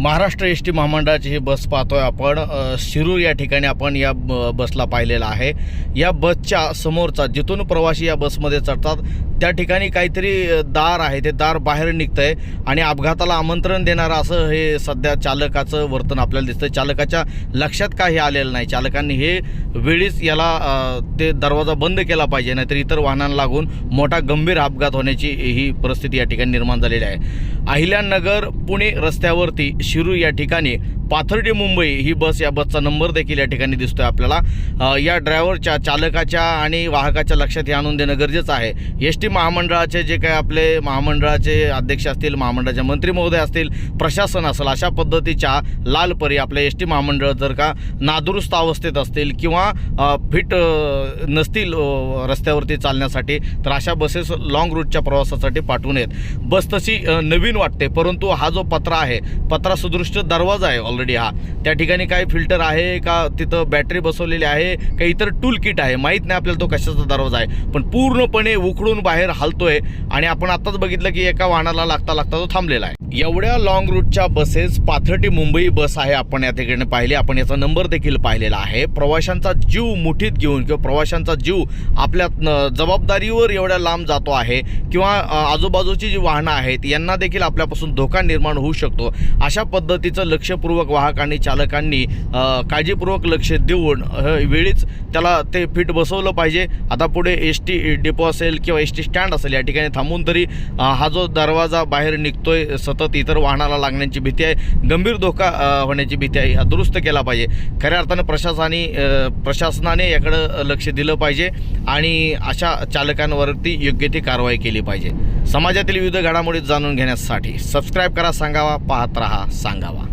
Maharashtra S T महामंडळाची ही बस पाहतोय आपण. शिरूर या ठिकाणी आपण या बसला पाहिलेला आहे. या बसच्या समोरचा जिथून प्रवासी या बसमध्ये चढतात त्या ठिकाणी काहीतरी दार आहे. ते दार बाहेर निघतंय आणि अपघाताला आमंत्रण देणारं असं हे सध्या चालकाचं वर्तन आपल्याला दिसतं चालकाच्या लक्षात काही आलेलं नाही. चालकांनी हे वेळीच याला ते दरवाजा बंद केला पाहिजे नाहीतर इतर वाहनांना लागून मोठा गंभीर अपघात होण्याची ही परिस्थिती या ठिकाणी निर्माण झालेली आहे. अहिल्यानगर पुणे रस्त्यावरती शिरूर या ठिकाणी पाथर्डी मुंबई ही बस या बसचा नंबर देखील या ठिकाणी दिसतोय आपल्याला. या ड्रायव्हरच्या चालकाच्या आणि वाहकाच्या लक्षात हे आणून देणं गरजेचं आहे. एस टी महामंडळाचे जे काही आपले महामंडळाचे अध्यक्ष असतील महामंडळाचे मंत्री महोदय असतील प्रशासन असेल अशा पद्धतीच्या लालपरी आपल्या एस टी महामंडळ जर का नादुरुस्त अवस्थेत असतील किंवा फिट नसतील रस्त्यावरती चालण्यासाठी तर अशा बसेस लाँग रूटच्या प्रवासासाठी पाठवून येत. बस तशी नवीन वाटते परंतु हा जो पत्रा आहे पत्रा सदृष्ट दरवाजा आहे ऑलरेडी हा. त्या ठिकाणी काय फिल्टर आहे का? तिथं बॅटरी बसवलेली आहे का? इतर टूल किट आहे. माहीत नाही आपल्याला तो कशाचा दरवाजा आहे. पण पूर्णपणे उखडून बाहेर हलतोय आणि आपण आताच बघितलं की एका वाहनाला लागता लागता तो थांबलेला आहे. एवढ्या लॉंग रूटच्या बसेस पाथर्टी मुंबई बस आहे आपण या ठिकाणी पाहिली. आपण याचा नंबर देखील पाहिलेला आहे. प्रवाशांचा जीव मुठीत घेऊन किंवा प्रवाशांचा जीव आपल्या जबाबदारीवर एवढ्या लांब जातो आहे किंवा आजूबाजूची जी वाहनं आहेत यांना देखील आपल्यापासून धोका निर्माण होऊ शकतो. अशा पद्धतीचं लक्षपूर्वक मग वाहकांनी चालकांनी काळजीपूर्वक लक्ष देऊन वेळीच त्याला ते फिट बसवलं पाहिजे. आता पुढे एस टी डिपो असेल किंवा एस टी स्टँड असेल या ठिकाणी थांबून तरी हा जो दरवाजा बाहेर निघतोय सतत इतर वाहनाला लागण्याची भीती आहे. गंभीर धोका होण्याची भीती आहे. हा दुरुस्त केला पाहिजे. खऱ्या अर्थानं प्रशासनाने प्रशासनाने याकडं लक्ष दिलं पाहिजे आणि अशा चालकांवरती योग्य ती कारवाई केली पाहिजे. समाजातील विविध घडामोडी जाणून घेण्यासाठी सबस्क्राईब करा सांगावा पाहत रहा सांगावा.